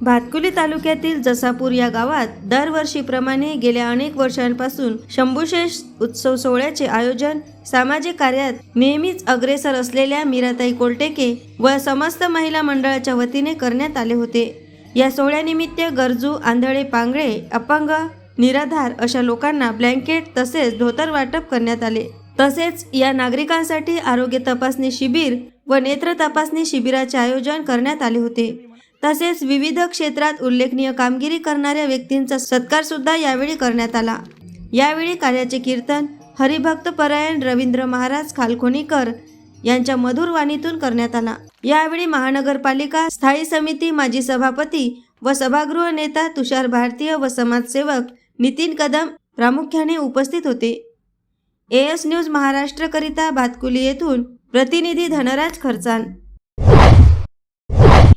भातकुली तालुक्यातील जसापूर या गावात दरवर्षीप्रमाणे गेल्या अनेक वर्षांपासून शंभूशेष उत्सव सोहळ्याचे आयोजन सामाजिक कार्यात नेहमीच अग्रेसर असलेल्या मीराताई कोलटेके व समस्त महिला मंडळाच्या वतीने करण्यात आले होते. या सोहळ्यानिमित्त गरजू आंधळे पांगळे अपंग निराधार अशा लोकांना ब्लँकेट तसेच धोतर वाटप करण्यात आले. तसेच या नागरिकांसाठी आरोग्य तपासणी शिबिर व नेत्र तपासणी शिबिराचे आयोजन करण्यात आले होते. तसेच विविध क्षेत्रात उल्लेखनीय कामगिरी करणाऱ्या व्यक्तींचा सत्कार सुद्धा यावेळी करण्यात आला. यावेळी कार्याचे कीर्तन हरिभक्त परायण रवींद्र महाराज खालखोनीकर यांच्या मधुर वाणीतून करण्यात आला. यावेळी महानगरपालिका स्थायी समिती माजी सभापती व सभागृह नेता तुषार भारतीय व समाजसेवक नितीन कदम प्रामुख्याने उपस्थित होते. एएस न्यूज महाराष्ट्रकरिता भातकुली येथून प्रतिनिधी धनराज खर्चान.